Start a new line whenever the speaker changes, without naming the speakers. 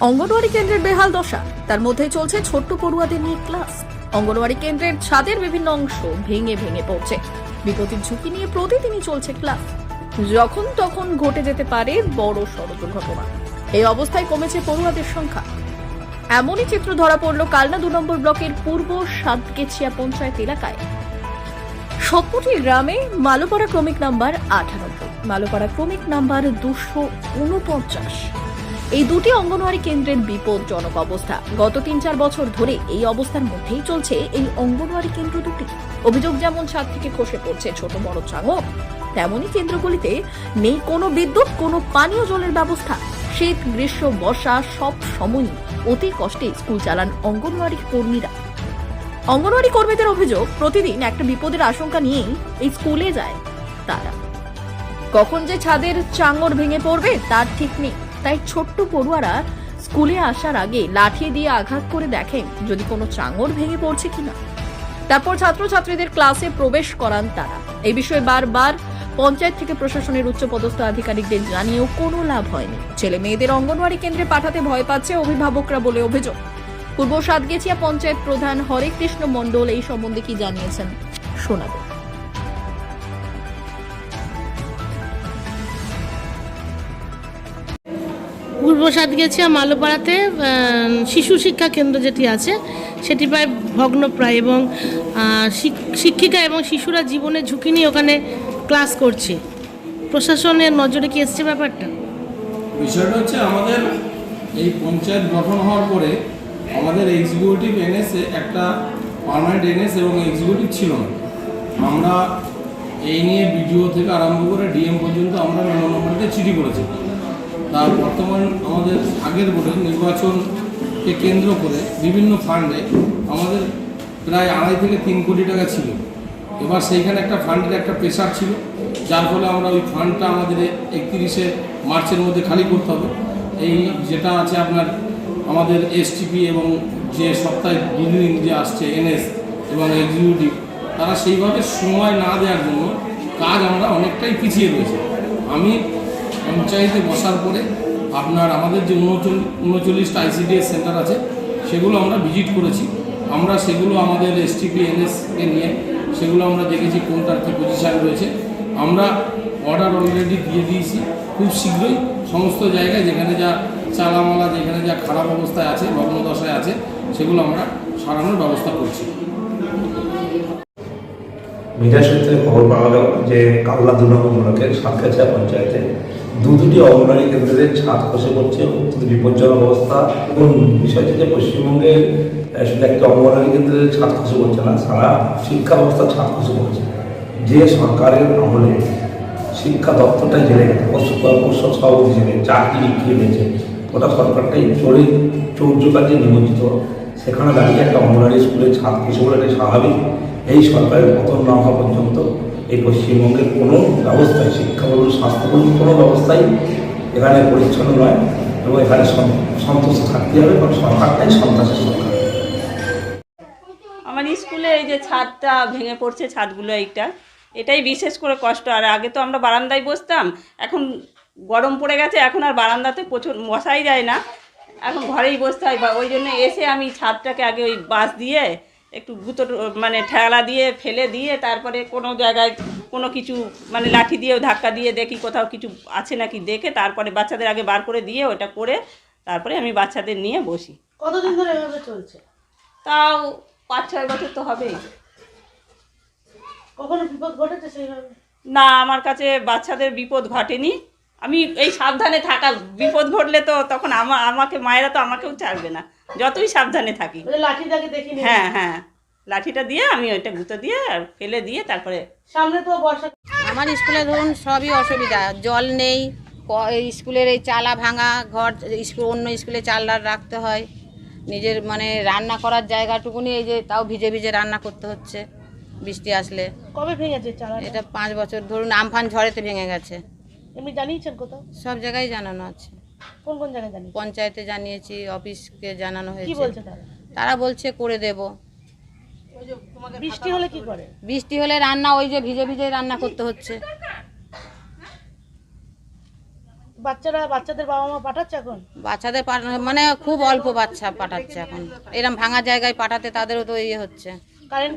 অঙ্গনওয়াড়ি কেন্দ্রের বেহাল দশা। তার মধ্যে চলছে ছোট্ট পড়ুয়াদের নিয়ে ক্লাস। অঙ্গনওয়াড়ি কেন্দ্রের ছাদের বিভিন্ন অংশ ভেঙে ভেঙে পড়ছে। বিপত্তির ঝুঁকি নিয়ে প্রতিদিনই চলছে ক্লাস। যখন তখন ঘটে যেতে পারে বড় সড় দুর্ঘটনা। এই অবস্থায় কমেছে পড়ুয়াদের সংখ্যা। এমনই চিত্র ধরা পড়ল কালনা দু নম্বর ব্লকের পূর্ব সাতকেছিয়া পঞ্চায়েত এলাকায়। সতপুটি গ্রামে মালোপাড়া ক্রমিক নাম্বার আঠানব্বই মালোপাড়া ক্রমিক নাম্বার দুশো উনপঞ্চাশ। এই দুটি অঙ্গনওয়াড়ি কেন্দ্রের বিপদজনক অবস্থা। গত তিন চার বছর ধরে এই অবস্থার মধ্যেই চলছে এই অঙ্গনওয়াড়ি কেন্দ্র দুটি। অভিযোগ যেমন ছাদ থেকে খসে পড়ছে ছোট বড় চাঙর তেমনই কেন্দ্রগুলিতে নেই কোনো বিদ্যুৎ, কোনো পানীয় জলের ব্যবস্থা। শীত, গ্রীষ্ম, বর্ষা সব সময়ই অতি কষ্টে স্কুল চালান অঙ্গনওয়াড়ি কর্মীরা। অঙ্গনওয়াড়ি কর্মীদের অভিযোগ, প্রতিদিন একটা বিপদের আশঙ্কা নিয়েই এই স্কুলে যায় তারা। কখন যে ছাদের চাঙর ভেঙে পড়বে, তার ঠিক নেই। তাই ছোট্ট পড়ুয়ারা স্কুলে আসার আগে লাঠি দিয়ে আঘাত করে দেখেন যদি কোনো চাঙর ভেঙে পড়ছে কিনা। তারপর ছাত্রছাত্রীদের ক্লাসে প্রবেশ করান তারা। এই বিষয়ে বারবার পঞ্চায়েত থেকে প্রশাসনের উচ্চপদস্থ আধিকারিকদের জানিয়েও কোনো লাভ হয়নি। ছেলে মেয়েদের অঙ্গনওয়াড়ি কেন্দ্রে পাঠাতে ভয় পাচ্ছে অভিভাবকরা বলে অভিযোগ। পূর্ব সাতগেছিয়া পঞ্চায়েত প্রধান হরে কৃষ্ণ মণ্ডল এই সম্বন্ধে কি জানিয়েছেন শোনাবো।
পূর্ব গেছি মালোপাড়াতে শিশু শিক্ষা কেন্দ্র যেটি আছে, সেটি প্রায় ভগ্নপ্রায় এবং শিক- শিক্ষিকা এবং শিশুরা জীবনের ঝুঁকি নিয়ে ওখানে ক্লাস করছে। প্রশাসনের নজরে কি এসছে ব্যাপারটা?
বিষয়টা হচ্ছে আমাদের এই পঞ্চায়েত গঠন হওয়ার পরে আমাদের এক্সিকিউটিভ এনএসে একটা পার্মানেন্ট এনএস এবং এক্সিকিউটিভ ছিল না। আমরা এই নিয়ে বিডিও থেকে আরম্ভ করে ডিএম পর্যন্ত আমরা নম্বরতে চিঠি করেছি। তার বর্তমান আমাদের আগের বোর্ডে নির্বাচনকে কেন্দ্র করে বিভিন্ন ফান্ডে আমাদের প্রায় আড়াই থেকে তিন কোটি টাকা ছিল। এবার সেইখানে একটা ফান্ডের একটা প্রেশার ছিল, যার ফলে আমরা ওই ফান্ডটা আমাদের একত্রিশে মার্চের মধ্যে খালি করতে হবে। এই যেটা আছে আপনার আমাদের এসটিপি এবং যে সপ্তাহে দুদিন যে আসছে এনএস এবং এক্সিকিউটিভ তারা সেইভাবে সময় না দেওয়ার জন্য কাজ আমরা অনেকটাই পিছিয়ে রয়েছে। আমি পঞ্চায়েতে বসার পরে আপনার আমাদের যে উনচল্লিশ উনচল্লিশটা আইসিডিএস সেন্টার আছে, সেগুলো আমরা ভিজিট করেছি। আমরা সেগুলো আমাদের এসটিপি এনএসকে নিয়ে সেগুলো আমরা দেখেছি কোনটার কী পজিশান রয়েছে। আমরা অর্ডার অলরেডি দিয়ে দিয়েছি। খুব শীঘ্রই সমস্ত জায়গায় যেখানে যা চালামালা, যেখানে যা খারাপ অবস্থায় আছে ভগ্নদশায় আছে, সেগুলো আমরা সারানোর ব্যবস্থা করছি।
মিডিয়া সূত্রে খবর পাওয়া গেল যে কাল্লা দু ব্লকের সাতকাছিয়া পঞ্চায়েতে দু দুটি অঙ্গনওয়াড়ি কেন্দ্রের ছাদ খসে পড়ছে অত্যন্ত বিপজ্জনক অবস্থা। এবং বিষয়টি যে পশ্চিমবঙ্গের আহ, শুধু একটা অঙ্গনওয়াড়ি কেন্দ্রের ছাদ খসে পড়ছে না সারা শিক্ষা ব্যবস্থা ছাদ খসে পড়ছে। যে সরকারের আমলে শিক্ষা দপ্তরটাই জেনে পর্ষদ সভাপতি জেনে চাকরি বিক্রিয়ে দিয়েছে ওটা সরকারটাই চোরে চৌর্য কাজে নিমজ্জিত। সেখানে দাঁড়িয়ে একটা অঙ্গনওয়াড়ি স্কুলের ছাদ খসে পড়ে এটা স্বাভাবিক। এই সরকারের পতন না হওয়া পর্যন্ত এই পশ্চিমবঙ্গের কোনো ব্যবস্থায় শিক্ষা বলুন, স্বাস্থ্য বলুন, কোনো ব্যবস্থাই এখানে পরিচ্ছন্ন নয় এবং এখানে সন- সন্তুষ্ট থাকতে হবে কারণ সরকারটাই সন্ত্রাসের সরকার।
আমার স্কুলে এই যে ছাদটা ভেঙে পড়ছে, ছাদগুলো এইটা, এটাই বিশেষ করে কষ্ট। আর আগে তো আমরা বারান্দায় বসতাম, এখন গরম পড়ে গেছে, এখন আর বারান্দাতে প্রচুর মশাই যায় না। এখন ঘরেই বসতে হয়, বা ওই জন্য এসে আমি ছাদটাকে আগে ওই বাঁশ দিয়ে একটু গুঁতো মানে ঠেলা দিয়ে ফেলে দিয়ে তারপরে কোনো জায়গায় কোনো কিছু মানে লাঠি দিয়েও ধাক্কা দিয়ে দেখি কোথাও কিছু আছে নাকি দেখে তারপরে বাচ্চাদের আগে বার করে দিয়ে ওটা করে তারপরে আমি বাচ্চাদের নিয়ে বসি।
কতদিন ধরে এভাবে চলছে?
তাও পাঁচ ছয় বছর তো হবেই।
কখনো বিপদ ঘটেছে সেইভাবে?
না আমার কাছে বাচ্চাদের বিপদ ঘটেনি। আমি এই সাবধানে থাকা বিপদ ঘটলে তো তখন আমা আমাকে মায়েরা তো আমাকেও ছাড়বে না। যতই সাবধানে থাকি।
লাঠিটাকে দেখিনি
হ্যাঁ হ্যাঁ। লাঠিটা দিয়ে আমি ওইটা গুঁতো দিয়ে আর ফেলে দিয়ে তারপরে
সামনে তো বর্ষা
আমার স্কুলে ধরুন সবই অসুবিধা। জল নেই ক- এই স্কুলের এই চালা ভাঙা ঘর স্কুল অন্য স্কুলে চাল ডাল রাখতে হয়। নিজের মানে রান্না করার জায়গাটুকুনি এই যে তাও ভিজে ভিজে রান্না করতে হচ্ছে। বৃষ্টি আসলে।
কবে ভেঙেছে চালা
এটা পাঁচ বছর ধরুন আমফান ঝড়েতে ভেঙে গেছে।
এমনি জানিয়েছেন কোথাও?
সব জায়গায় জানানো আছে।
কোন কোন জায়গায় জানিয়েছেন?
পঞ্চায়েতে জানিয়েছি অফিসকে জানানো
কি
হয়েছে।
বলছে তারা?
তারা বলছে করে দেব।
বৃষ্টি হলে কি করে?
বৃষ্টি হলে রান্না ওই যে ভিজে ভিজে রান্না করতে হচ্ছে।
বাচ্চারা বাচ্চাদের বাবা মা পাঠাচ্ছে এখন?
বাচ্চাদের পাঠা- মানে খুব অল্প বাচ্চা পাঠাচ্ছে এখন। এরম ভাঙা জায়গায় পাঠাতে তাদেরও তো ইয়ে হচ্ছে।
কারেন্ট